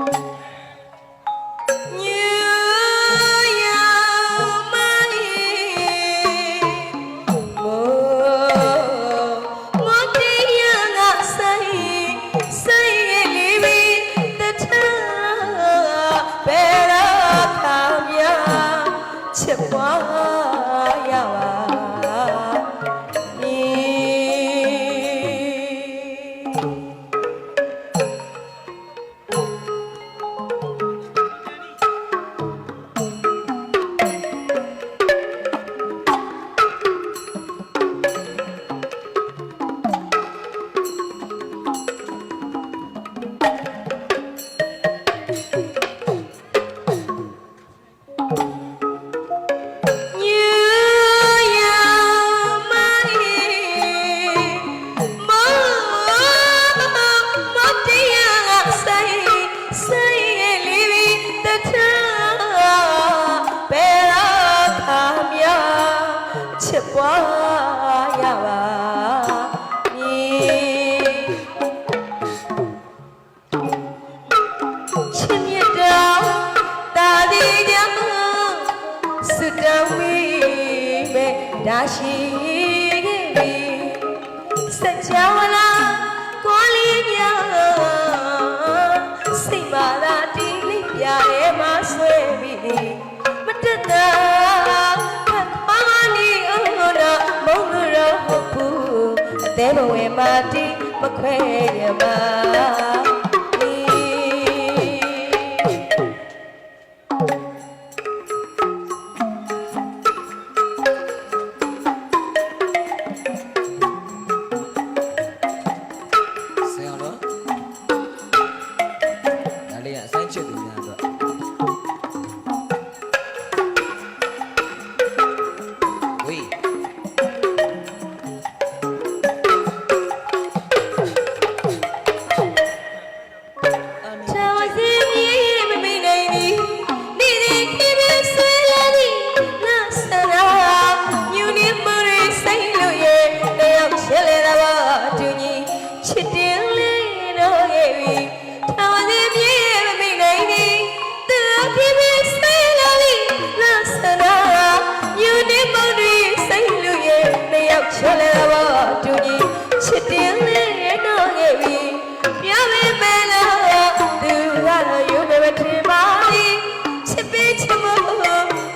음. ပွားရပါမည်ချစ်မြတ်တော်တာဒီကြမစတဝီပဲဒါရှိခဲ့ပြီစัจ java လဲမဝဲပါတီမခွဲရမှာ ချစ်တင်လေးတော့ရဲ့ပြီထောင်စီပြေမမိနိုင်ပြီသူပြေပြေစိတ်လာလိလဆနာယူနေမုန်တွေစိတ်လူရဲ့တယောက်ချလာတော့တူကြီးချစ်တင်လေးတော့ရဲ့ပြီပြောမင်းမလားသူကတော့ယူနေမထင်ပါဘူးချစ်ပေးချင်မို့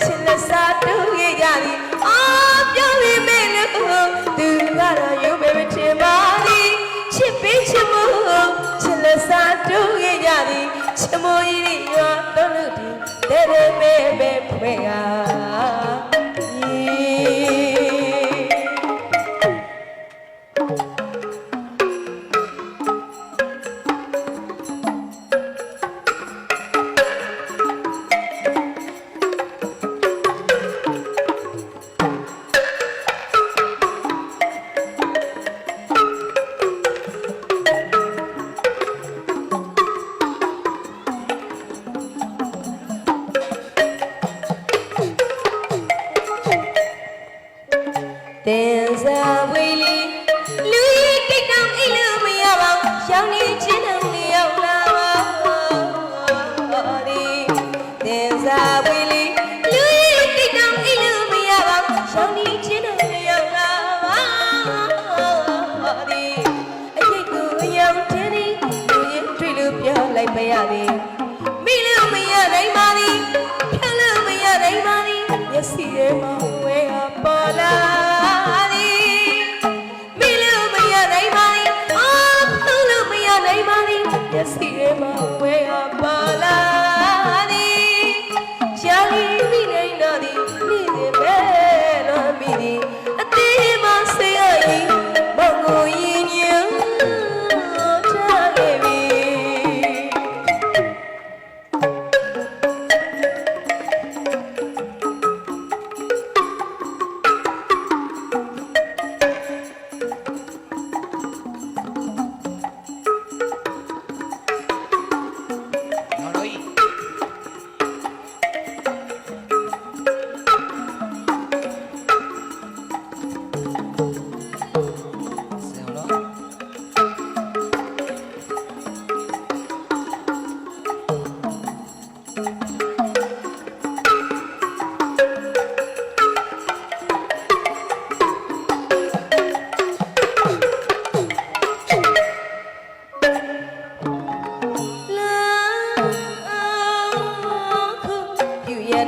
ချစ်လက်စားတူရဲ့ကြပြီအော်ပြောမင်းမလားသူ baby, baby, baby. esse irmão.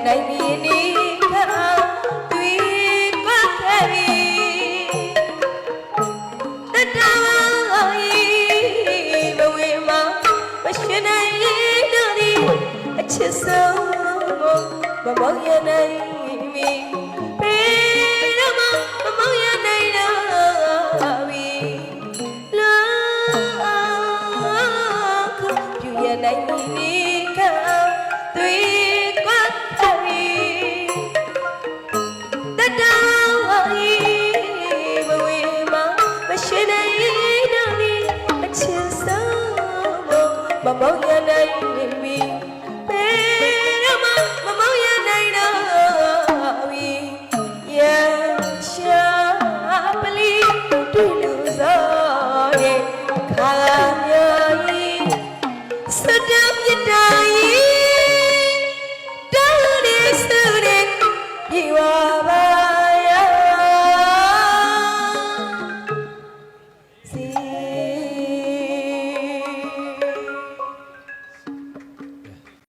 နိုင်မည်နီခါတွေ့ကွက်ခဲ့ပြီတတဝီဘဝေမှာမရှိနိုင်တော့ဒီအချစ်ဆုံးမမောင်ရနိုင်မည်ပေ ဆုံးမ